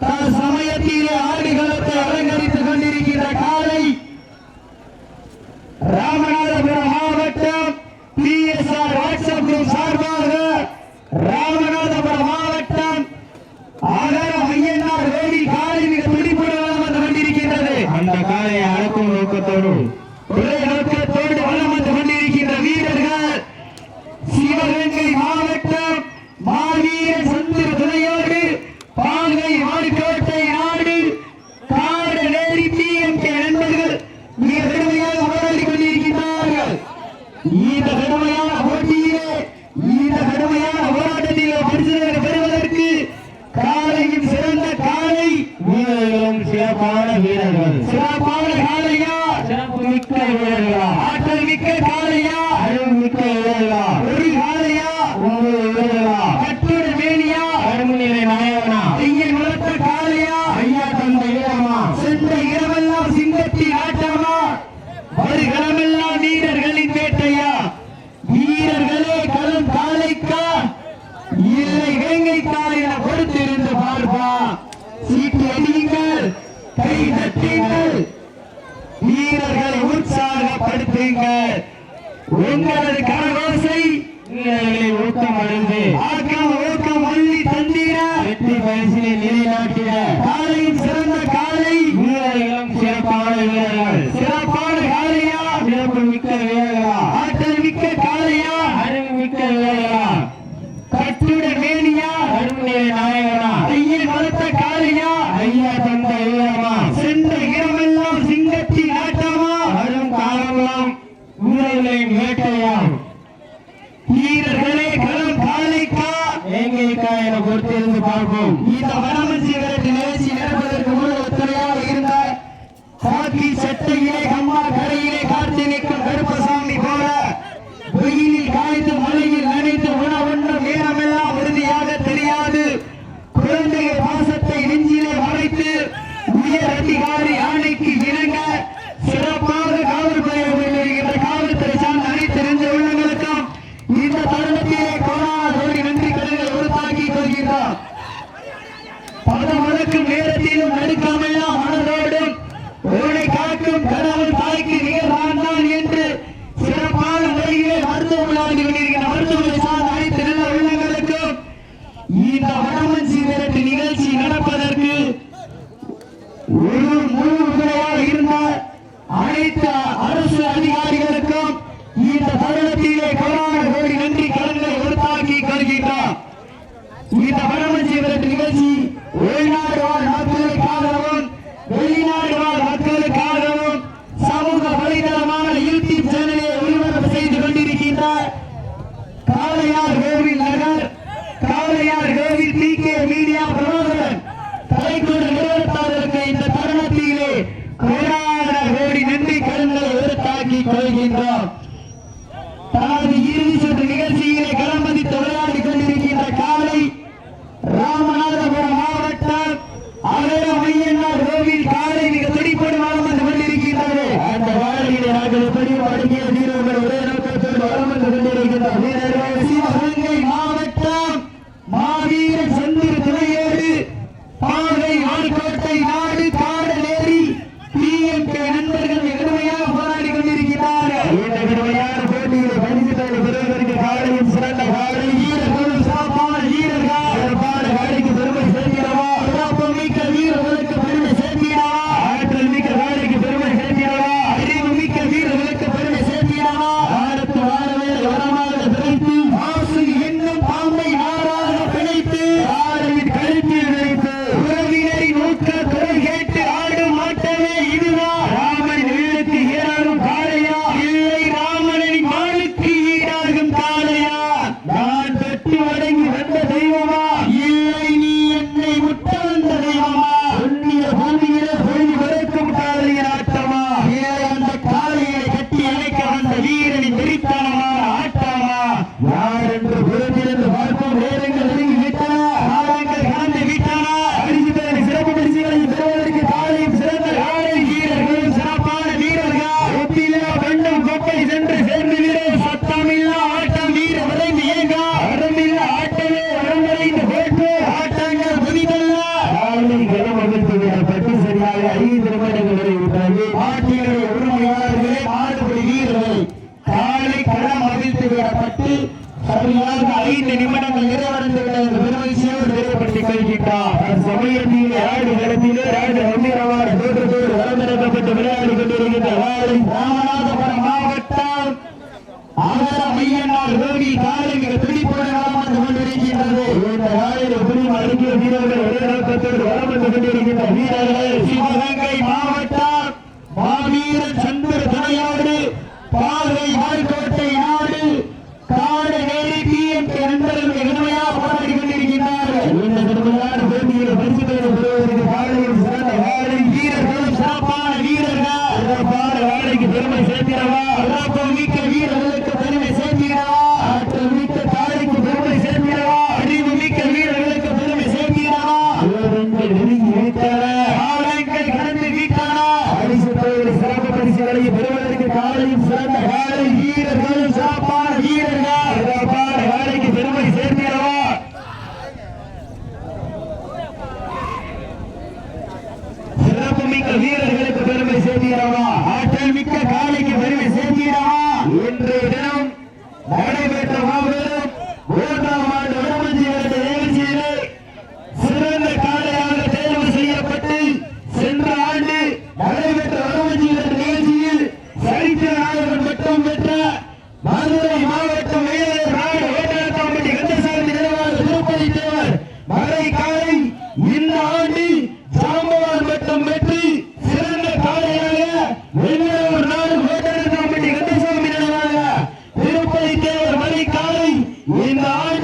Tazar. கைதட்டினர் வீரர்களை உற்சாகப்படுத்துங்கள். உங்களது கரகோசை ஊக்கம் அழுது ஆக்கம் ஊக்கம் அள்ளி தந்திட வெற்றி பரிசிலை நிலைநாட்டிட காலையின் சிறந்த காலை. வீரர்களும் சிறப்பான வீரர்கள். ¡Cállate, cabrón! ஐந்து நிமிடங்கள் நிறைவடைந்து பெருமை சேர்ந்து நிறைவேற்றி கொள்கின்றார். சமயத்தில் ஏழு இடத்திலே ஏழு கம்பீரமான தோற்றத்தோடு வளமிறக்கப்பட்டு விளையாடி கொண்டிருக்கின்ற ராமநாதபுரம் மாவட்டம். ஆதர மையனால் ரோகி காலையில் துடிப்போடு நடமாண்டு கொண்டிருக்கின்றது. இந்த காலையில் புரியும் அருகிய வீரர்கள் கொண்டிருக்கின்ற வீரர்கள் மாவட்டம். கோப்பைக்கே ஒரு மணிக்காலை இந்த ஆண்டு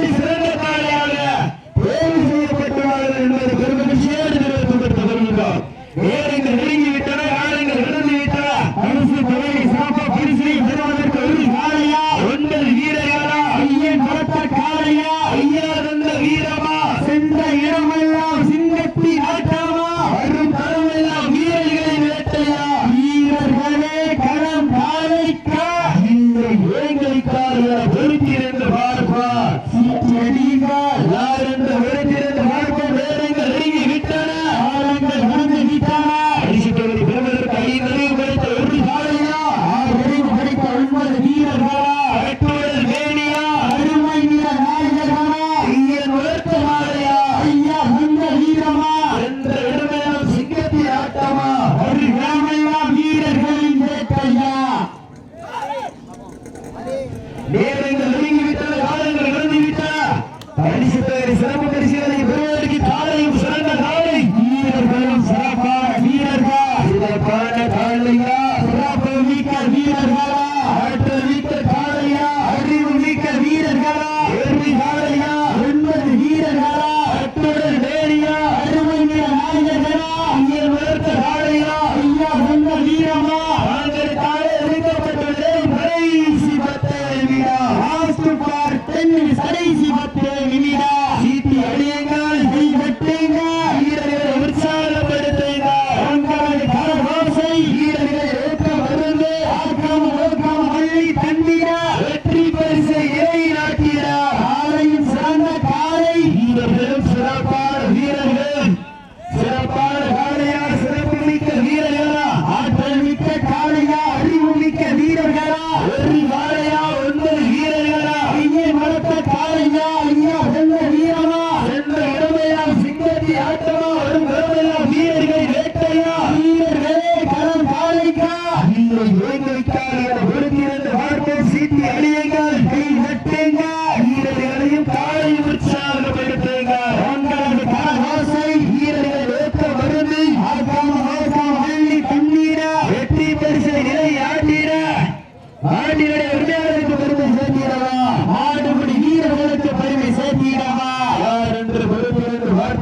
ತಿಂದಿದ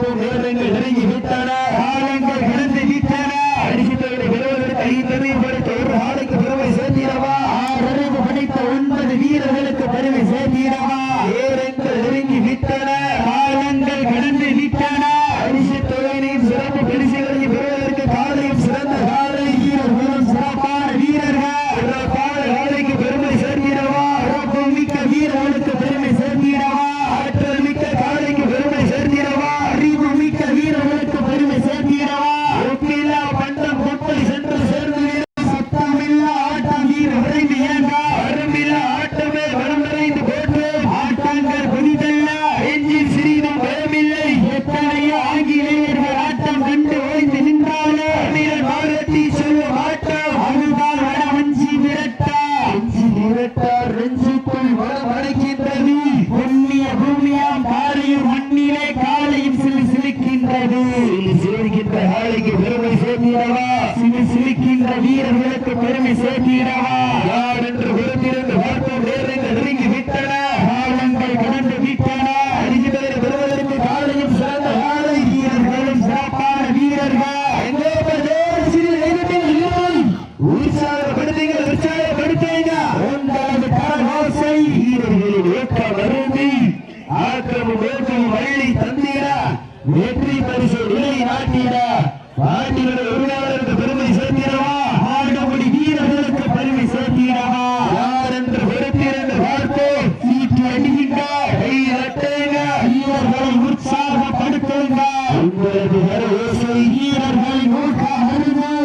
people வெற்றி பரிசு நிலை நாட்டிட பாட்டிலுடைய உரிமையாளருக்கு பெருமை சேர்த்திடவா? ஆடுபடி வீரர்களுக்கு பெருமை சேர்த்திடவா? யார் என்று வெறுத்தீர் என்று பார்த்து சீட்டு அணிகின்றார் கை இரட்டைங்க. வீரர்களை உற்சாகப்படுத்துங்க. உங்களது வீரர்கள் நூற்றாக அறிவோம்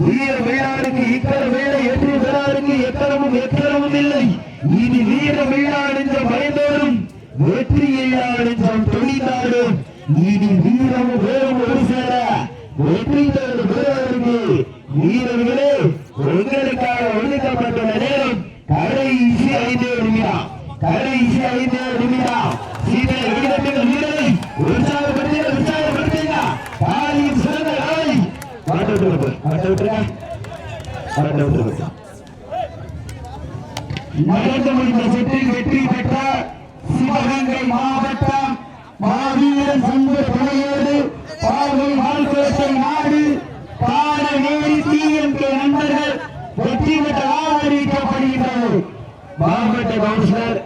வீர வேளாருக்கு இக்கர வேலை எட்டு வேளாருக்கு எக்கரமும் எக்கரமும் இல்லை. இது வீர வேளாண் என்ற பயந்தோறும் வெற்றி இல்லாள் என்றும் தொழிலாடும் இது வீரம் வேறும் ஒரு சேர. வெற்றி தரும் வீரருக்கு வீரர்களே உங்களுக்காக ஒதுக்கப்பட்டுள்ள நேரம் கடைசி ஐந்து நிமிடம். கடைசி ஐந்து நிமிடம். அடுத்த விட்டுருக்கு அடுத்த விட்டுருங்க அடுத்த விட்டுருக்கு நடந்தும் இந்த செட்டில் வெற்றி பெற்ற சிவகங்கை மாவட்டம் மாவீரன் சங்க துணையோடு பார்வை வாழ்க்கை நாடு பாடநேரி டிஎம்கே நண்பர்கள் வெற்றி பெற்ற ஆதரிக்கப்படுகின்றனர் மாவட்ட கவுன்சிலர்